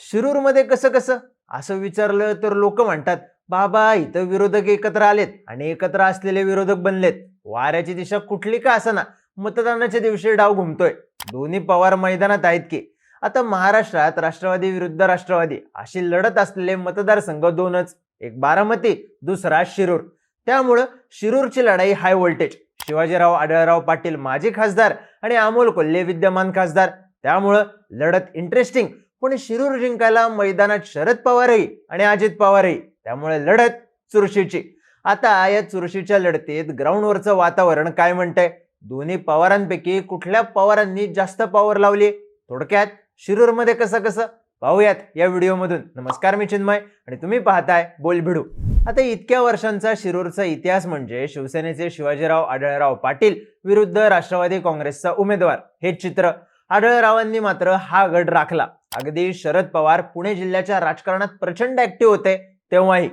शिरूरमध्ये कसं कसं? असं विचारलं तर लोक म्हणतात बाबा इथं विरोधक एकत्र आलेत आणि एकत्र असलेले विरोधक बनलेत. वाऱ्याची दिशा कुठली का असना? मतदानाच्या दिवशी डाव घुमतोय. दोन्ही पवार मैदानात आहेत की. आता महाराष्ट्रात राष्ट्रवादी विरुद्ध राष्ट्रवादी अशी लढत असलेले मतदारसंघ दोनच. एक बारामती दुसरा शिरूर. त्यामुळं शिरूरची लढाई हाय व्होल्टेज शिवाजीराव आढळराव पाटील माजी खासदार आणि अमोल कोल्हे विद्यमान खासदार. त्यामुळं लढत इंटरेस्टिंग पण शिरूर जिंकायला मैदानात शरद पवारही आणि अजित पवारही. त्यामुळे लढत चुरशीची. आता या चुरशीच्या लढतीत ग्राउंडवरचं वातावरण काय म्हणतंय? दोन्ही पवारांपैकी कुठल्या पवारांनी जास्त पॉवर लावली? थोडक्यात शिरूरमध्ये कसं कसं? पाहूयात या व्हिडिओमधून. नमस्कार मी चिन्मय आणि तुम्ही पाहताय बोल भिडू आता इतक्या वर्षांचा शिरूरचा इतिहास म्हणजे शिवसेनेचे शिवाजीराव आढळराव पाटील विरुद्ध राष्ट्रवादी काँग्रेसचा उमेदवार. हे चित्र आढळरावांनी मात्र हा गड राखला. अगदी शरद पवार पुणे जिल्ह्याच्या राजकारणात प्रचंड ऍक्टिव्ह होते तेव्हाही.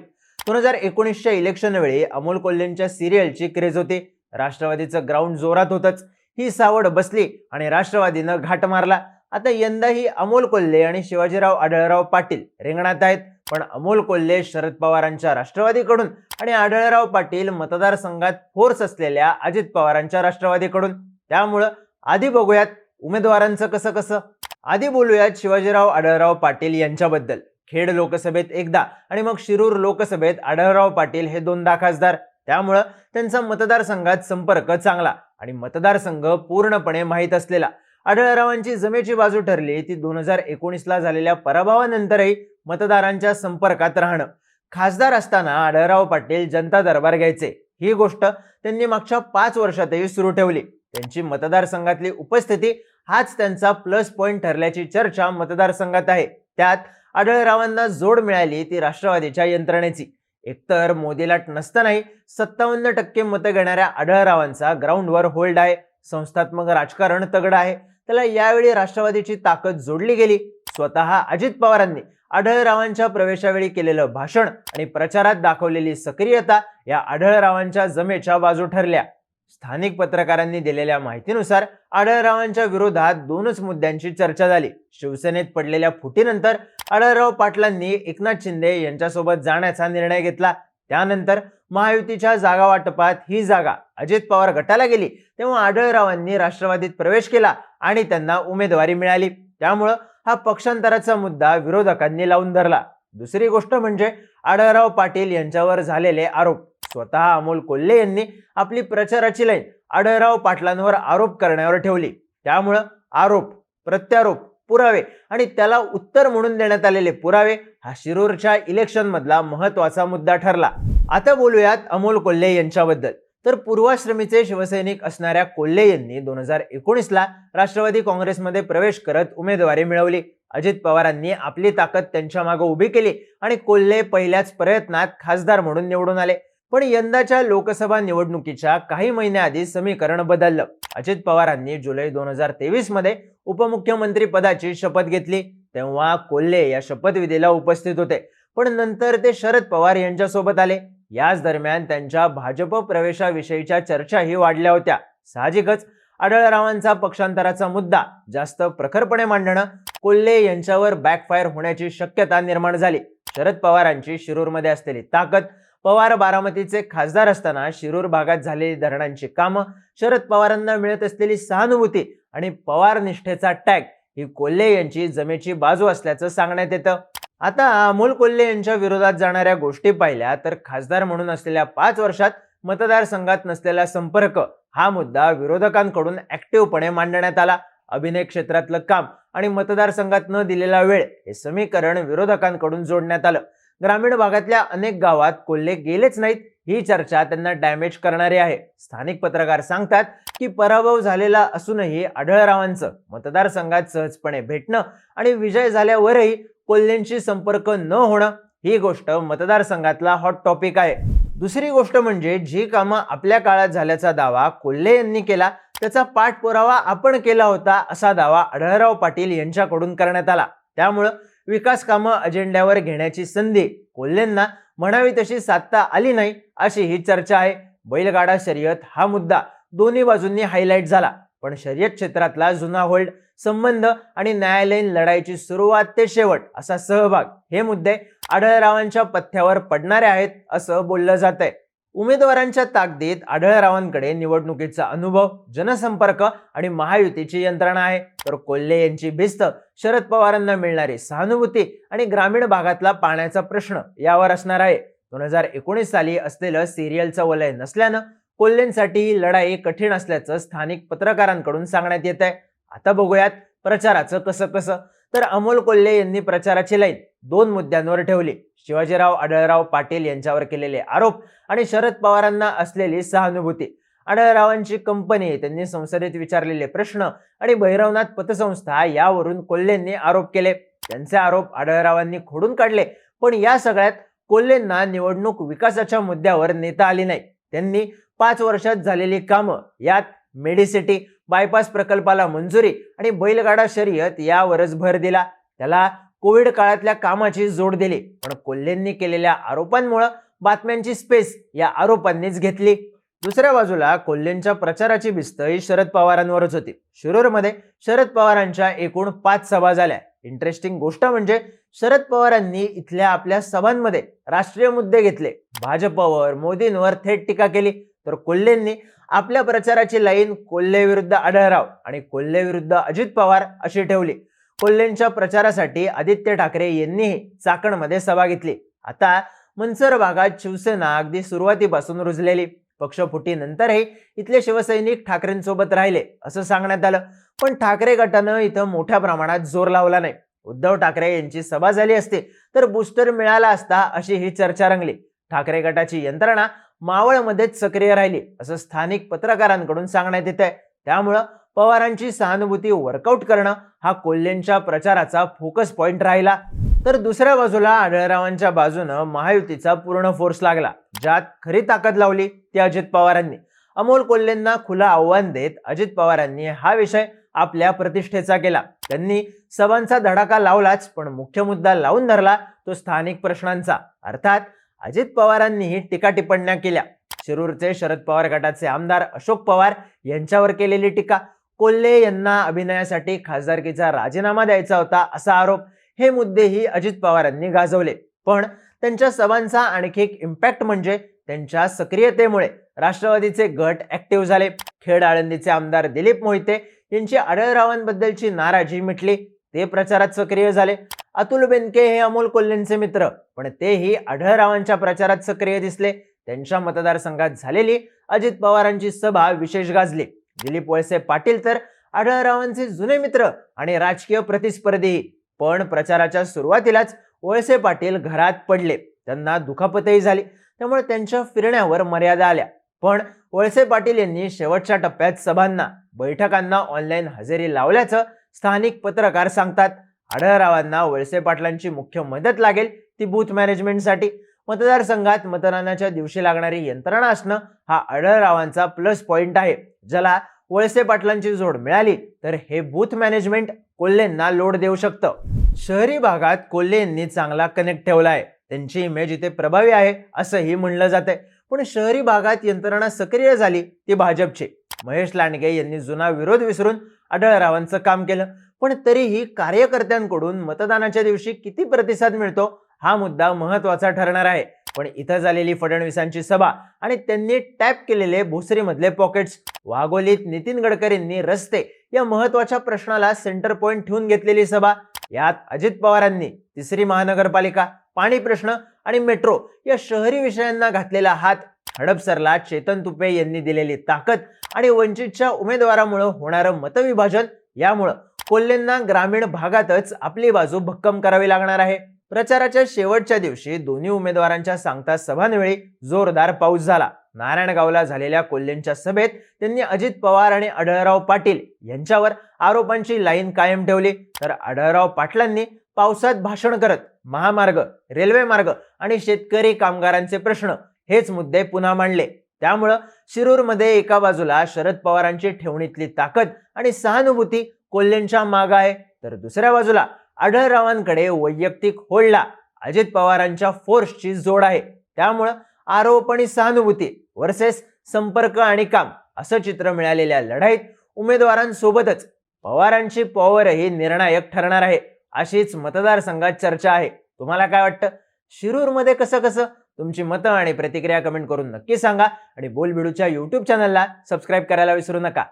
दोन हजार एकोणीसच्या इलेक्शन वेळी अमोल कोल्हेंच्या सिरियलची क्रेज होती. राष्ट्रवादीचं ग्राउंड जोरात होतच. ही सावड बसली आणि राष्ट्रवादीनं घाट मारला. आता यंदाही अमोल कोल्हे आणि शिवाजीराव आढळराव पाटील रिंगणात आहेत. पण अमोल कोल्हे शरद पवारांच्या राष्ट्रवादीकडून आणि आढळराव पाटील मतदारसंघात फोर्स असलेल्या अजित पवारांच्या राष्ट्रवादीकडून. त्यामुळं आधी बघूयात उमेदवारांचं कसं कसं. आधी बोलूयात शिवाजीराव आढळराव पाटील यांच्याबद्दल. खेड लोकसभेत एकदा आणि मग शिरूर लोकसभेत आढळराव पाटील हे दोनदा खासदार. त्यामुळं त्यांचा मतदारसंघात संपर्क चांगला आणि मतदारसंघ पूर्णपणे माहीत असलेला. आढळरावांची जमेची बाजू ठरली ती दोन हजार एकोणीसला झालेल्या पराभवानंतरही मतदारांच्या संपर्कात राहणं. खासदार असताना आढळराव पाटील जनता दरबार घ्यायचे. ही गोष्ट त्यांनी मागच्या पाच वर्षातही सुरू ठेवली. त्यांची मतदारसंघातली उपस्थिती हाच त्यांचा प्लस पॉईंट ठरल्याची चर्चा मतदारसंघात आहे. त्यात आढळरावांना जोड मिळाली ती राष्ट्रवादीच्या यंत्रणेची. एकतर मोदीला नसतानाही सत्तावन्न टक्के मतं घेणाऱ्या आढळरावांचा ग्राउंडवर होल्ड आहे. संस्थात्मक राजकारण तगड आहे. त्याला यावेळी राष्ट्रवादीची ताकद जोडली गेली. स्वतः अजित पवारांनी आढळरावांच्या प्रवेशावेळी केलेलं भाषण आणि प्रचारात दाखवलेली सक्रियता या आढळरावांच्या जमेच्या बाजू ठरल्या. स्थानिक पत्रकारांनी दिलेल्या माहितीनुसार आढळरावांच्या विरोधात दोनच मुद्द्यांची चर्चा झाली. शिवसेनेत पडलेल्या फुटीनंतर आढळराव पाटलांनी एकनाथ शिंदे यांच्यासोबत जाण्याचा निर्णय घेतला. त्यानंतर महायुतीच्या जागा वाटपात ही जागा अजित पवार गटाला गेली तेव्हा आढळरावांनी राष्ट्रवादीत प्रवेश केला आणि त्यांना उमेदवारी मिळाली. त्यामुळं हा पक्षांतराचा मुद्दा विरोधकांनी लावून धरला. दुसरी गोष्ट म्हणजे आढळराव पाटील यांच्यावर झालेले आरोप. स्वतः अमोल कोल्हे यांनी आपली प्रचाराची लाईन आढळराव पाटलांवर आरोप करण्यावर ठेवली. त्यामुळं आरोप प्रत्यारोप पुरावे आणि त्याला उत्तर म्हणून देण्यात आलेले पुरावे हा शिरूरच्या इलेक्शन मधला महत्त्वाचा मुद्दा ठरला. आता बोलूयात अमोल कोल्हे यांच्याबद्दल. तर पूर्वाश्रमीचे शिवसैनिक असणाऱ्या कोल्हे यांनी दोन हजार एकोणीसला राष्ट्रवादी काँग्रेसमध्ये प्रवेश करत उमेदवारी मिळवली. अजित पवारांनी आपली ताकद त्यांच्या मागे उभी केली आणि कोल्हे पहिल्याच प्रयत्नात खासदार म्हणून निवडून आले. पण यंदाच्या लोकसभा निवडणुकीच्या काही महिन्याआधी समीकरण बदललं. अजित पवारांनी जुलै दोन हजार तेवीसमध्ये उपमुख्यमंत्री पदाची शपथ घेतली. तेव्हा कोल्हे या शपथविधीला उपस्थित होते. पण नंतर ते शरद पवार यांच्यासोबत आले. याच दरम्यान त्यांच्या भाजप प्रवेशाविषयीच्या चर्चाही वाढल्या होत्या. साहजिकच आढळरावांचा पक्षांतराचा मुद्दा जास्त प्रखरपणे मांडणं कोल्हे यांच्यावर बॅकफायर होण्याची शक्यता निर्माण झाली. शरद पवारांची शिरूरमध्ये असलेली ताकद पवार बारामतीचे खासदार असताना शिरूर भागात झालेली धरणांची कामं शरद पवारांना मिळत असलेली सहानुभूती आणि पवार निष्ठेचा टॅग ही कोल्हे यांची जमेची बाजू असल्याचं सांगण्यात येतं. आता अमोल कोल्हे यांच्या विरोधात जाणाऱ्या गोष्टी पाहिल्या तर खासदार म्हणून असलेल्या पाच वर्षात मतदारसंघात नसलेला संपर्क हा मुद्दा विरोधकांकडून ऍक्टिव्हपणे मांडण्यात आला. अभिनय क्षेत्रातलं काम आणि मतदारसंघात न दिलेला वेळ हे समीकरण विरोधकांकडून जोडण्यात आलं. ग्रामीण भागातल्या अनेक गावात कोल्हे गेलेच नाहीत ही चर्चा त्यांना डॅमेज करणारी आहे. स्थानिक पत्रकार सांगतात की पराभव झालेला असूनही आढळरावांचं मतदारसंघात सहजपणे भेटणं आणि विजय झाल्यावरही कोल्हेंशी संपर्क न होणं ही गोष्ट मतदारसंघातला हॉट टॉपिक आहे. दुसरी गोष्ट म्हणजे जी कामं आपल्या काळात झाल्याचा दावा कोल्हे यांनी केला त्याचा पाठपुरावा आपण केला होता असा दावा आढळराव पाटील यांच्याकडून करण्यात आला. त्यामुळं विकास कामं अजेंड्यावर घेण्याची संधी कोल्हेंना म्हणावी तशी साधता आली नाही अशी ही चर्चा आहे. बैलगाडा शर्यत हा मुद्दा दोन्ही बाजूंनी हायलाईट झाला. पण शर्यत क्षेत्रातला जुना होल्ड संबंध आणि न्यायालयीन लढाईची सुरुवात ते शेवट असा सहभाग हे मुद्दे आढळरावांच्या पथ्यावर पडणारे आहेत असं बोललं जात आहे उमेदवारांच्या ताकदीत आढळरावांकडे निवडणुकीचा अनुभव जनसंपर्क आणि महायुतीची यंत्रणा आहे. तर कोल्हे यांची भिस्त शरद पवारांना मिळणारी सहानुभूती आणि ग्रामीण भागातला पाण्याचा प्रश्न यावर असणार आहे. दोन हजार एकोणीस साली असलेलं सिरियलचं वलय नसल्यानं कोल्हेंसाठी ही लढाई कठीण असल्याचं स्थानिक पत्रकारांकडून सांगण्यात येत आहे आता बघूयात प्रचाराचं कसं कसं. तर अमोल कोल्हे यांनी प्रचाराची लाईन दोन मुद्द्यांवर ठेवली. शिवाजीराव आढळराव पाटील यांच्यावर केलेले आरोप आणि शरद पवारांना असलेली सहानुभूती. आढळरावांची कंपनी त्यांनी संसदेत विचारलेले प्रश्न आणि भैरवनाथ पतसंस्था यावरून कोल्हेंनी आरोप केले. त्यांचे आरोप आढळरावांनी खोडून काढले पण या सगळ्यात कोल्हेंना निवडणूक विकासाच्या मुद्द्यावर नेता आली नाही. त्यांनी पाच वर्षात झालेली कामं यात मेडिसिटी बायपास प्रकल्पाला मंजुरी आणि बैलगाडा शर्यत यावरच भर दिला. त्याला कोविड काळातल्या कामाची जोड दिली. पण कोल्हेंनी केलेल्या आरोपांमुळे बातम्यांची स्पेस या आरोपांनीच घेतली. दुसऱ्या बाजूला कोल्हेंच्या प्रचाराची भिस्त ही शरद पवारांवरच होती. शिरूरमध्ये शरद पवारांच्या एकूण पाच सभा झाल्या. इंटरेस्टिंग गोष्ट म्हणजे शरद पवारांनी इथल्या आपल्या सभांमध्ये राष्ट्रीय मुद्दे घेतले. भाजपवर मोदींवर थेट टीका केली. तर कोल्हेंनी आपल्या प्रचाराची लाईन कोल्हे विरुद्ध आढळराव आणि कोल्हे विरुद्ध अजित पवार अशी ठेवली. कोल्हेंच्या प्रचारासाठी आदित्य ठाकरे यांनीही चाकणमध्ये सभा घेतली. आता मनसर भागात शिवसेना अगदी सुरुवातीपासून रुजलेली. पक्षफुटीनंतरही इथले शिवसैनिक ठाकरेंसोबत राहिले असं सांगण्यात आलं. पण ठाकरे गटानं इथं मोठ्या प्रमाणात जोर लावला नाही. उद्धव ठाकरे यांची सभा झाली असती तर बूस्टर मिळाला असता अशी ही चर्चा रंगली. ठाकरे गटाची यंत्रणा मावळमध्येच सक्रिय राहिली असं स्थानिक पत्रकारांकडून सांगण्यात येत आहे त्यामुळं पवारांची सहानुभूती वर्कआउट करणं हा कोल्हेंच्या प्रचाराचा फोकस पॉइंट राहिला. तर दुसऱ्या बाजूला आढळरावांच्या बाजूनं महायुतीचा पूर्ण फोर्स लागला ज्यात खरी ताकद लावली ती अजित पवारांनी. अमोल कोल्हेंना खुलं आव्हान देत अजित पवारांनी हा विषय आपल्या प्रतिष्ठेचा केला. त्यांनी सभांचा धडाका लावलाच पण मुख्य मुद्दा लावून धरला तो स्थानिक प्रश्नांचा. अर्थात अजित पवारांनीही टीका टिप्पण्या केल्या. शिरूरचे शरद पवार गटाचे आमदार अशोक पवार यांच्यावर केलेली टीका. कोल्हे यांना अभिनयासाठी खासदारकीचा राजीनामा द्यायचा होता असा आरोप हे मुद्देही अजित पवारांनी गाजवले. पण त्यांच्या सभांचा आणखी एक इम्पॅक्ट म्हणजे त्यांच्या सक्रियतेमुळे राष्ट्रवादीचे गट ऍक्टिव्ह झाले. खेड आळंदीचे आमदार दिलीप मोहिते यांची आढळरावांबद्दलची नाराजी मिटली. ते प्रचारात सक्रिय झाले. अतुल बेनके हे अमोल कोल्हेंचे मित्र पण तेही आढळरावांच्या प्रचारात सक्रिय दिसले. त्यांच्या मतदारसंघात झालेली अजित पवारांची सभा विशेष गाजली. दिलीप वळसे पाटील तर आढळरावांचे जुने मित्र आणि राजकीय प्रतिस्पर्धी. पण प्रचाराच्या सुरुवातीलाच वळसे पाटील घरात पडले. त्यांना दुखापतही झाली. त्यामुळे त्यांच्या फिरण्यावर मर्यादा आल्या. पण वळसे पाटील यांनी शेवटच्या टप्प्यात सभांना बैठकांना ऑनलाईन हजेरी लावल्याचं स्थानिक पत्रकार सांगतात. आढळरावांना वळसे पाटलांची मुख्य मदत लागेल ती बूथ मॅनेजमेंटसाठी. मतदारसंघात मतदानाच्या दिवशी लागणारी यंत्रणा असणं हा आढळरावांचा प्लस पॉइंट आहे. ज्याला वळसे पाटलांची जोड मिळाली तर हे बूथ मॅनेजमेंट कोल्हेंना लोड देऊ शकतं. शहरी भागात कोल्हे यांनी चांगला कनेक्ट ठेवला आहे त्यांची इमेज इथे प्रभावी आहे असंही म्हणलं जात आहे पण शहरी भागात यंत्रणा सक्रिय झाली ती भाजपची. महेश लांडगे यांनी जुना विरोध विसरून आढळरावांचं काम केलं. पण तरीही कार्यकर्त्यांकडून मतदानाच्या दिवशी किती प्रतिसाद मिळतो हा मुद्दा महत्त्वाचा ठरणार आहे. पण इथं झालेली फडणवीसांची सभा आणि त्यांनी टॅप केलेले भोसरीमधले पॉकेट्स वाघोलीत नितीन गडकरींनी रस्ते या महत्त्वाच्या प्रश्नाला सेंटर पॉइंट ठेवून घेतलेली सभा. यात अजित पवारांनी तिसरी महानगरपालिका पाणी प्रश्न आणि मेट्रो या शहरी विषयांना घातलेला हात हडपसरला चेतन तुपे यांनी दिलेली ताकद आणि वंचितच्या उमेदवारामुळं होणारं मतविभाजन यामुळं कोल्हेंना ग्रामीण भागातच आपली बाजू भक्कम करावी लागणार आहे. प्रचाराच्या शेवटच्या दिवशी दोन्ही उमेदवारांच्या सांगता सभांवेळी जोरदार पाऊस झाला. नारायणगावला झालेल्या कोल्हेंच्या सभेत त्यांनी अजित पवार आणि आढळराव पाटील यांच्यावर आरोपांची लाईन कायम ठेवली. तर आढळराव पाटलांनी पावसात भाषण करत महामार्ग रेल्वे मार्ग आणि शेतकरी कामगारांचे प्रश्न हेच मुद्दे पुन्हा मांडले. त्यामुळं शिरूरमध्ये एका बाजूला शरद पवारांची ठेवणीतली ताकद आणि सहानुभूती कोल्हेंच्या माग आहे. तर दुसऱ्या बाजूला आढळरावांकडे वैयक्तिक होळला अजित पवारांच्या फोर्सची जोड आहे. त्यामुळं आरोप आणि सहानुभूती वर्सेस संपर्क आणि काम असं चित्र मिळालेल्या लढाईत उमेदवारांसोबतच पवारांची पॉवरही निर्णायक ठरणार आहे अशीच मतदारसंघात चर्चा आहे. तुम्हाला काय वाटतं? शिरूरमध्ये कसं कसं? तुमची मतं आणि प्रतिक्रिया कमेंट करून नक्की सांगा आणि बोलबिडूच्या यूट्यूब चॅनलला सबस्क्राईब करायला विसरू नका.